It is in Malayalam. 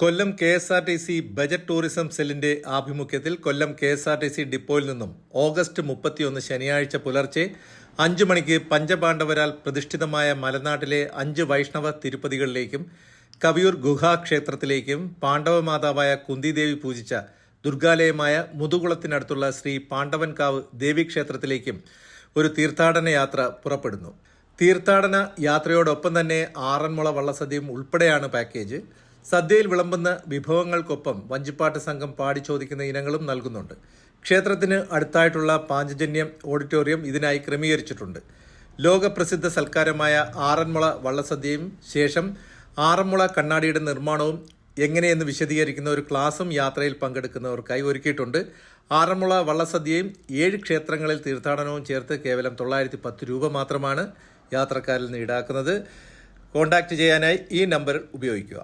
Kollam K S R T C budget tourism സെല്ലിന്റെ ആഭിമുഖ്യത്തിൽ Kollam K S R T C ഡിപ്പോയിൽ നിന്നും ഓഗസ്റ്റ് മുപ്പത്തിയൊന്ന് ശനിയാഴ്ച പുലർച്ചെ അഞ്ചു മണിക്ക് പഞ്ചപാണ്ഡവരാൽ പ്രതിഷ്ഠിതമായ മലനാട്ടിലെ അഞ്ച് വൈഷ്ണവ തിരുപ്പതികളിലേക്കും കവിയൂർ ഗുഹാക്ഷേത്രത്തിലേക്കും പാണ്ഡവ മാതാവായ കുന്തിദേവി പൂജിച്ച ദുർഗാലയമായ മുതുകുളത്തിനടുത്തുള്ള ശ്രീ പാണ്ഡവൻകാവ് ദേവീക്ഷേത്രത്തിലേക്കും ഒരു തീർത്ഥാടന യാത്ര പുറപ്പെടുന്നു. തീർത്ഥാടന യാത്രയോടൊപ്പം തന്നെ ആറന്മുള വള്ളസദ്യയും ഉൾപ്പെടെയാണ് പാക്കേജ്. സദ്യയിൽ വിളമ്പുന്ന വിഭവങ്ങൾക്കൊപ്പം വഞ്ചിപ്പാട്ട് സംഘം പാടി ചോദിക്കുന്ന ഇനങ്ങളും നൽകുന്നുണ്ട്. ക്ഷേത്രത്തിന് അടുത്തായിട്ടുള്ള പാഞ്ചജന്യം ഓഡിറ്റോറിയം ഇതിനായി ക്രമീകരിച്ചിട്ടുണ്ട്. ലോകപ്രസിദ്ധ സൽക്കാരമായ ആറന്മുള വള്ളസദ്യയും ശേഷം ആറന്മുള കണ്ണാടിയുടെ നിർമ്മാണവും എങ്ങനെയെന്ന് വിശദീകരിക്കുന്ന ഒരു ക്ലാസും യാത്രയിൽ പങ്കെടുക്കുന്നവർക്കായി ഒരുക്കിയിട്ടുണ്ട്. ആറന്മുള വള്ളസദ്യയും ഏഴ് ക്ഷേത്രങ്ങളിൽ തീർത്ഥാടനവും ചേർത്ത് കേവലം തൊള്ളായിരത്തി പത്ത് രൂപ മാത്രമാണ് യാത്രക്കാരിൽ നിന്ന് ഈടാക്കുന്നത്. കോൺടാക്ട് ചെയ്യാനായി ഈ നമ്പർ ഉപയോഗിക്കുക.